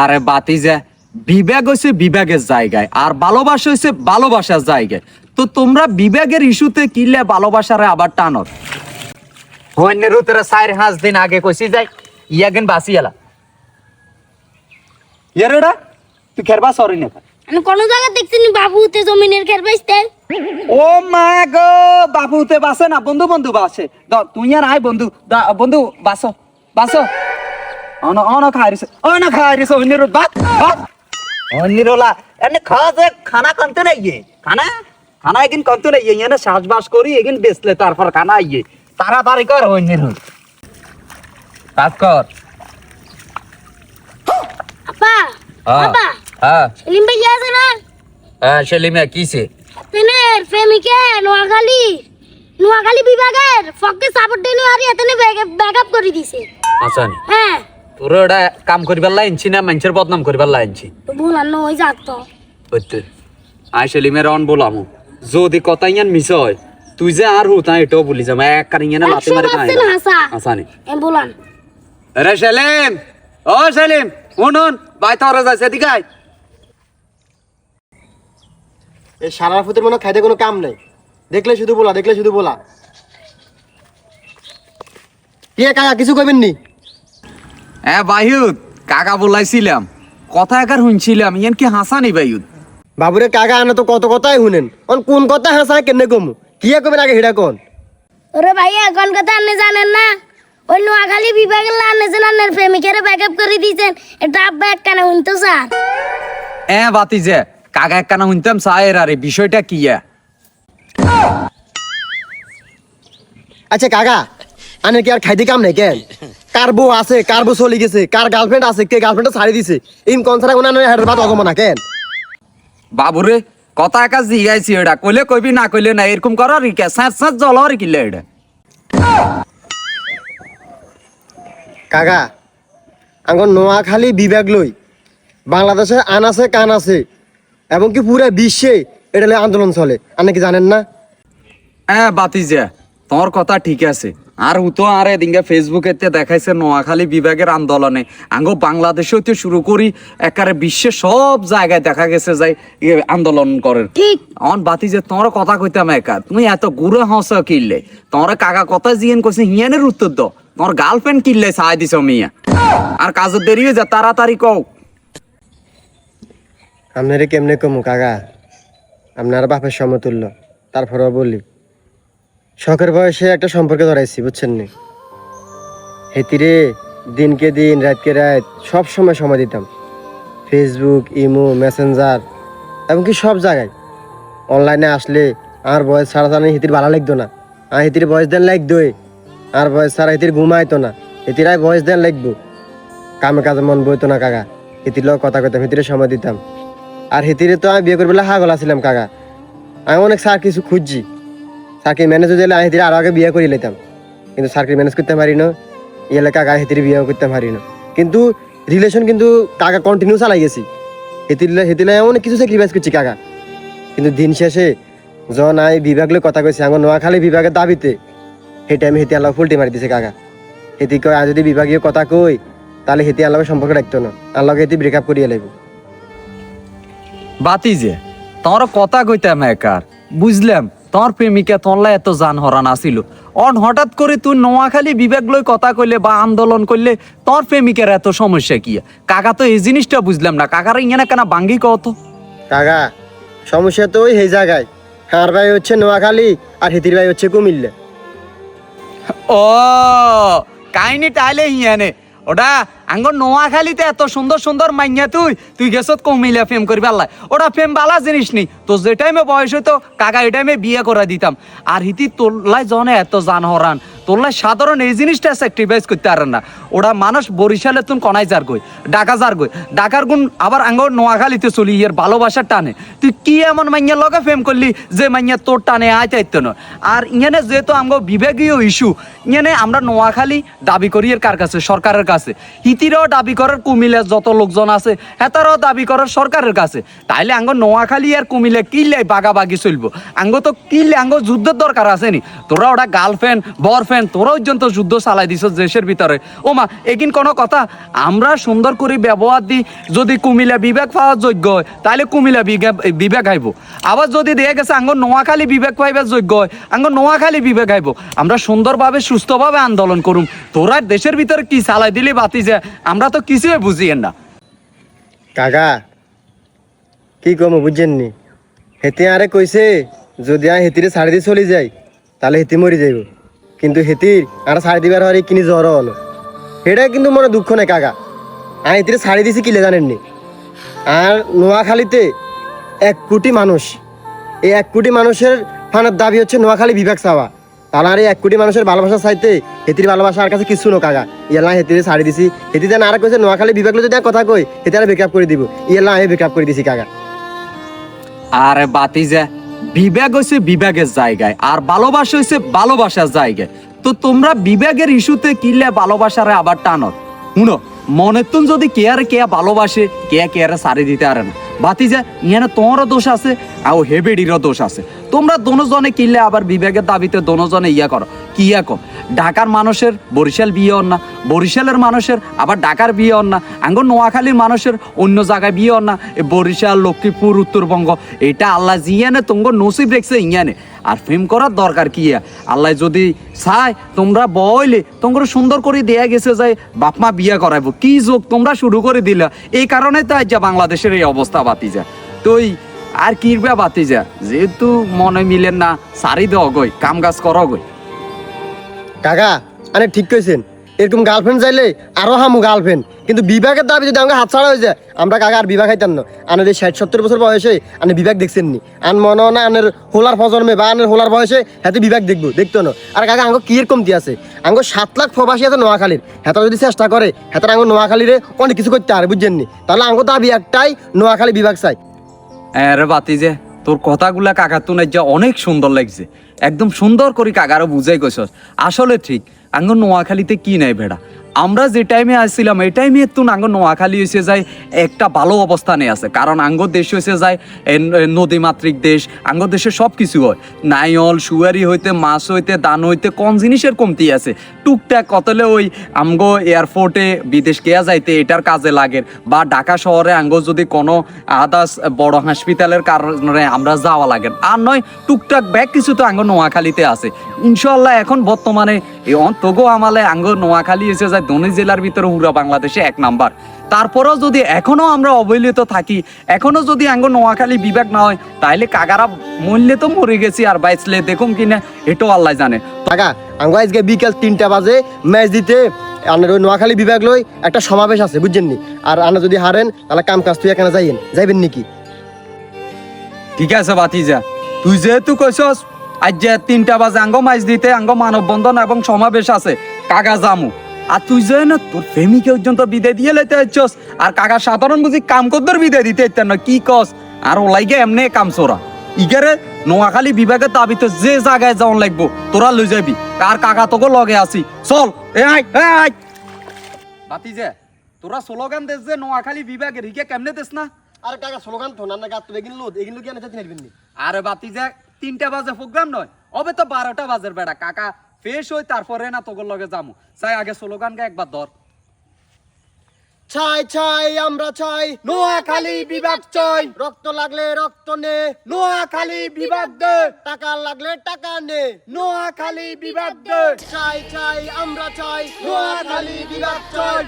আরে বাতি যে বিবেক হয়েছে বিবেকের জায়গায় আর ভালোবাসা হয়েছে ভালোবাসার জায়গায়। তো তোমরা বিবেকের ইস্যুতে কিলে ভালোবাসারে আবার টানত হন্যের উত্তরে চার পাঁচ দিন আগে কইছি যাই ইয়াগেন বাসি এলা ইয়ারেডা তুই খেরবা সরি না। আমি কোনো জায়গায় দেখছি নি বাবুতে জমিনের খের ও মা গো বাবুতে বাসে না বন্ধু বন্ধু বাসে। দ তুই আর আয় বন্ধু দা বন্ধু বাসো বাসো। অন অন খাইরিস অন খাইরিস অন্যের বাত বাত অন্যের ওলা এনে খাওয়া যে খানা কানতে নাই ইয়ে খানা খানা এগিন কানতে নাই ইয়ে এনে শ্বাসবাস করি এগিন বেসলে তারপর খানা ইয়ে তাড়াতাড়ি কর অন্যের কাজ কর আপা আপা হ্যাঁ সেলিম ভাই আছে না হ্যাঁ সেলিমে কিসে তেনের প্রেমিকে নোয়াখালী নোয়াখালী বিভাগের ফককে সাপোর্ট দেনি আর এতনে ব্যাকআপ করে দিছে আচ্ছা হ্যাঁ তোর ওটা কাম করিবার লাইনছি না মানুষের বদনাম করিবার লাইনছি? বলার নয় যাক তো। হইতে। আই সেলিমের অন বলামু। যদি কথা ইয়ান মিস হয় তুই যে আর হুতা এটাও বলি যাম। এক কারি ইয়ানে লাতে মারে কাই আসানি এম বলান আরে সেলিম! ও সেলিম! শুনুন ভাই তোরা যাচ্ছে দিকে আয়। এই সারা ফুতের মনে খাইতে কোনো কাম নেই। দেখলে শুধু বলা দেখলে শুধু বলা। কে কাকা কিছু কইবেন নি? এ বাইহুদ কাকা বলাইছিলাম। কথা একার শুনছিলাম ইয়ান কি হাসানি বাইহুদ বাবুরে কাকা আনে তো কত কথাই শুনেন। অন কোন কথা হাসা কেনে কমু? কি কবেন আগে হেডা কোন? ওরে ভাই এখন কথা আপনি জানেন না? ওই নোয়াখালী বিভাগের আনেছেন আপনার প্রেমিকের ব্যাকআপ করে দিয়েছেন। এটা আব্বা এক কানে শুনতো স্যার। এ বাতি যে কাকা একখানা শুনতাম সায়ের আরে বিষয়টা কি আচ্ছা কাকা আনে কি আর খাইতে কাম নেই কেন কার বউ আছে কার বউ চলে গেছে কার গার্লফ্রেন্ড আছে কে গার্লফ্রেন্ড ছাড়ি দিছে? ইন কোন ছাড়া কোন হেডের বাদ অগমনা কেন বাবুরে কথা একা জিগাইছি এটা কইলে কইবি না কইলে না এরকম কর আর কি? স্যাঁত স্যাঁত জল আর কিলে এটা কাকা আঙ্গর নোয়াখালী বিভাগ লই বাংলাদেশে আন আছে কান আছে এবং কি পুরা বিশ্বে এটা আন্দোলন চলে। আপনি কি জানেন না? হ্যাঁ বাতি যে তোর কথা ঠিক আছে। আর ও তো আর এদিকে ফেসবুকে দেখাইছে নোয়াখালী বিভাগের আন্দোলনে। আঙ্গো বাংলাদেশেও তো শুরু করি একারে বিশ্বের সব জায়গায় দেখা গেছে যাই আন্দোলন করে। ঠিক অন বাতি যে তোর কথা কইতাম একা তুমি এত গুড়ে হস কিনলে তোর কাকা কথা জিয়েন কইছে হিয়ানের উত্তর দ তোর গার্লফ্রেন্ড কিনলে সাহায দিছ মিয়া। আর কাজের দেরি হয়ে যা তাড়াতাড়ি কও। আপনারে কেমনে কমু কাকা? আপনার বাপের সমতুল্য তারপরেও বলি। শখের বয়সে একটা সম্পর্কে ধরাইছি, বুঝছেন নি? হেতিরে দিনকে দিন, রাতকে রাত সব সময় সময় দিতাম। ফেসবুক ইমো মেসেঞ্জার এমনকি সব জায়গায়। অনলাইনে আসলে আর বয়স ছাড়া ছাড়া হিতির ভালো লাগতো না। আর হিতির বয়স দেন লাগতোই। আর বয়স ছাড়া হিতির ঘুমাইতো না। হিতিরাই বয়স দেন লাগবো। কামে কাজে মন বইতো না কাকা। হিতির লোক কথা কইতাম, হিতিরে সময় দিতাম। আর হিতিরে তো আমি বিয়ে করবে হাগল আছিলাম কাকা। আমি অনেক স্যার কিছু খুঁজছি। স্যারকে ম্যানেজ দিলে আমি হিতিরে আরও আগে বিয়ে করে নিতাম। কিন্তু স্যারকে ম্যানেজ করতে পারি না ইয়েলে কাকা হিতিরে বিয়ে করতে পারি না কিন্তু রিলেশন কিন্তু কাকা কন্টিনিউ চালাই গেছি। হিতিলে হিতিলে অনেক কিছু স্যাক্রিফাইস করছি কাকা। কিন্তু দিন শেষে যখন আমি বিভাগ লই কথা কইছি আমার নোয়াখালী বিভাগের দাবিতে সেই টাইমে হিতি আল্লাহ ফুলটি মারি দিছে কাকা। হিতি কয় যদি বিভাগীয় কথা কই, তাহলে হিতি আল্লাহর সম্পর্ক রাখতো না আল্লাহকে হিতি ব্রেকআপ করিয়ে লাগবে বাতি যে তোর কথা কইতাম একার। বুঝলাম। তোর প্রেমিকা তোমলা এত যান হরান আসিল। অন হঠাৎ করে তুই নোয়াখালী বিবেক লই কথা কইলে বা আন্দোলন করলে তোর প্রেমিকার এত সমস্যা কি? কাকা তো এই জিনিসটা বুঝলাম না। কাকার ইঙ্গে না কেন বাঙ্গি কত কাকা সমস্যা তো ওই হে জায়গায়। হার ভাই হচ্ছে নোয়াখালী আর হিতির ভাই হচ্ছে কুমিল্লা। ও কাহিনী তাহলে হিয়ানে ওটা আঙ্গ নোয়াখালীতে এত সুন্দর সুন্দর মাইয়া তুই তুই গেছত কমিলা ফেম করবি আল্লাহ। ওটা ফেম বালা জিনিস নেই। তো যে টাইমে বয়স হইতো, কাকা এই টাইমে বিয়ে করে দিতাম। আর হিতি তোল্লাই জনে এত জান হরান তোল্লাই সাধারণ এই জিনিসটা স্যাক্রিফাইস করতে পারেন না। ওরা মানুষ বরিশালে তুন কনাই যার গই ডাকা যার গই ডাকার গুণ আবার আঙ্গ নোয়াখালীতে চলি, ইয়ের ভালোবাসার টানে। তুই কি এমন মাইয়ার লগে ফেম করলি যে মাইয়া তোর টানে আয় চাইতো না? আর ইয়ানে যেহেতু আঙ্গ বিবেকীয় ইস্যু ইয়ানে আমরা নোয়াখালী দাবি করি এর কার কাছে? সরকারের কাছে। ইতিরাও দাবি করার কুমিল্লার যত লোকজন আছে, হেতারাও দাবি করার সরকারের কাছে। তাইলে আঙ্গ নোয়াখালী আর কুমিল্লা কিনলে বাগাবাগি চলবো? আঙ্গ তো কিনলে আঙ্গ যুদ্ধের দরকার আছে নি তোরা ওটা গার্লফ্রেন্ড বয়ফ্রেন্ড তোরা পর্যন্ত যুদ্ধ চালাই দিছ দেশের ভিতরে। ও মা একিন কোনো কথা? আমরা সুন্দর করে ব্যবহার দিই যদি কুমিল্লা বিবেক পাওয়ার যোগ্য হয় তাহলে কুমিল্লা বিবেক আইব আবার যদি দেখা গেছে আঙ্গ নোয়াখালী বিবেক পাইবার যোগ্য হয়, আঙ্গ নোয়াখালী বিবেক আইব আমরা সুন্দরভাবে, সুস্থভাবে আন্দোলন করুম। তোরা দেশের ভিতরে কি চালাই দিলে বাতি যে আমরা তো কিছুই বুঝিয়েন না। কাকা, কি কম বুঝছেননি হেতে আরে কইছে, যদি আর হেতিরে ছাড়ি দিয়ে চলে যাই তাহলে হেতি মরি যাইব। কিন্তু হেতির আর ছাড়ি দিবার হরে কিনি জ্বর হলো। এটা কিন্তু মনে দুঃখ নেই কাকা। আর হেতিরে ছাড়ি দিছি কিলে জানেননি আর নোয়াখালীতে এক কোটি মানুষ। এই এক কোটি মানুষের ফানের দাবি হচ্ছে নোয়াখালী বিভাগ চাওয়া। তাহলে এক কোটি মানুষের ভালোবাসা চাইতে হেতির ভালোবাসা আর কাছে কিছু নো কাকা। ইয়ালা হেতিরে ছাড়ি দিছি। হেতি যেন আর কইছে, নোয়াখালী বিভাগ যদি কথা কই হেতি আর বেকআপ করে দিব। ইয়ালা আমি বেকআপ করে দিছি কাকা। আরে বাতি যে, বিবেক হয়েছে বিবেকের জায়গায়, আর ভালোবাসা হয়েছে ভালোবাসার জায়গায়। তো তোমরা বিবেকের ইস্যুতে কিনলে ভালোবাসারে আবার টানো? শুনো মনে তুন যদি কে কেয়া ভালোবাসে, কেয়া কেয়ারে সারি দিতে পারে না। বাতি যা ইহানে তোমারও দোষ আছে আর হেবেডিরও দোষ আছে। তোমরা দোনোজনে কিনলে আবার বিবেকের দাবিতে দোনোজনে ইয়া করো। কিয়া কর ঢাকার মানুষের বরিশাল বিয়ে হন না, বরিশালের মানুষের, আবার ঢাকার বিয়ে হন না, আঙ্গ নোয়াখালীর মানুষের অন্য জায়গায় বিয়ে হন না, এ বরিশাল, লক্ষ্মীপুর, উত্তরবঙ্গ, এটা আল্লাহ জিয়ানে তোমার নসিব রেখছে ইয়ানে। আর ফেম করার দরকার কি? আল্লাহ যদি চায়, তোমরা বইলে, তোমরা সুন্দর করে দেয়া গেছে যে বাপমা বিয়ে করাইবো। কি যোগ তোমরা শুরু করে দিলা? এই কারণে তো আজ যা বাংলাদেশের এই অবস্থা বাতি যা তুই আর কিরবা বাতি যা যেহেতু মনে মিলেন না, সারি দেওয়া গই, কাম কাজ কর গই। কাকা আরে ঠিক কইছেন। এরকম গার্লফ্রেন্ড চাইলে আরও হামু গার্লফ্রেন্ড কিন্তু বিভাগের দাবি যদি আমাকে হাত ছাড়া হয়ে যায়, আমরা কাকা আর বিভাগ খাইতাম না। আনের এই ষাট সত্তর বছর বয়সে আনে বিভাগ দেখছেন নি আন মনে হয় না আনের হোলার প্রজন্মে বা আনের হোলার বয়সে হাতে বিভাগ দেখব, দেখতো না। আর কাকা, আঙ্গ কি এর কমতি আছে? আঙ্গ সাত লাখ প্রবাসী আছে নোয়াখালীর। হেতা যদি চেষ্টা করে, হেতার আঙ্গ নোয়াখালীরে অনেক কিছু করতে আর বুঝছেন নি তাহলে আঙ্গ দাবি একটাই, নোয়াখালী বিভাগ চাই। আরে বাতি যে তোর কথাগুলা কাকার তো যা অনেক সুন্দর লাগছে। একদম সুন্দর করে কাকারও বুঝাই গেছ আসলে ঠিক, আঙ্গ নোয়াখালীতে কি নাই ভেড়া? আমরা যে টাইমে আসছিলাম, এই টাইমে তো আঙ্গ নোয়াখালী হয়েছে যায় একটা ভালো অবস্থানে আছে। কারণ আঙ্গ দেশ হয়েছে যায় নদীমাতৃক দেশ, আঙ্গ দেশে সব কিছু হয়। নাইল, সুয়ারি হইতে, মাছ হইতে দান হইতে, কোন জিনিসের কমতি আছে? টুকটাক কতলে ওই আমগো এয়ারপোর্টে বিদেশ কেয়া যাইতে এটার কাজে লাগে। বা ঢাকা শহরে আঙ্গ যদি কোনো আদার্স বড় হসপিটালের কারণে আমরা যাওয়া লাগে। আর নয়, টুকটাক ব্যাগ কিছু তো আঙ্গ নোয়াখালীতে আছে। ইনশাল্লাহ এখন বর্তমানে এই অন্তগো আমালে আঙ্গ নোয়াখালী এসে যায় দনি জেলার ভিতরে পুরো বাংলাদেশে এক নাম্বার। তারপরেও যদি এখনও আমরা অবহেলিত থাকি এখনও যদি আঙ্গ নোয়াখালী বিভাগ না হয় তাইলে কাকারা মরলে তো মরে গেছি আর বাইসলে দেখুম কিনা এটাও আল্লাহ জানে। টাকা আঙ্গ আজকে বিকেল তিনটা বাজে ম্যাচ দিতে আনার ওই নোয়াখালী বিভাগ লই একটা সমাবেশ আছে বুঝছেন নি? আর আনা যদি হারেন তাহলে কাম কাজ তুই এখানে যাইয়েন যাইবেন নাকি? ঠিক আছে বাতিজা তুই যেহেতু কইছস আজ যে তিনটা বাজে আঙ্গ মাইজ দিতে আঙ্গ মানববন্ধন এবং সমাবেশ আছে। কাকা জামু। আর তুই যে না তোর প্রেমিকে পর্যন্ত বিদায় দিয়ে লাইতে হচ্ছস আর কাকা সাধারণ বুঝি কাম করদের বিদায় দিতে হইতেন না কি কস? আর ওলাইগে এমনি কাম চোরা ইগারে নোয়াখালী বিভাগের দাবিতে যে জায়গায় যাওয়ান লাগবো তোরা লই যাবি। আর কাকা তোকে লগে আছি চল আই বাতিজা তোরা স্লোগান দেশ যে নোয়াখালী বিভাগের হিকে কেমনে দেশ না? আরে টাকা স্লোগান তো না গাত তো এগিন লোদ এগিন লোক এনে নেবেন নি? আরে বাতি যে তিনটা বাজে প্রোগ্রাম নয়, অবে তো বারোটা বাজের বেড়া। কাকা ফ্রেশ হই, তারপরে না তোর লগে যামু। চাই, আগে স্লোগান গে একবার ধর। ছাই ছাই, আমরা চাই, নোয়াখালী বিভাগ চাই। রক্ত লাগলে রক্ত নে, নোয়াখালী বিভাগ দে। টাকা লাগলে টাকা নে, নোয়াখালী বিভাগ দে। চাই চাই আমরা চাই, নোয়াখালী বিভাগ চাই।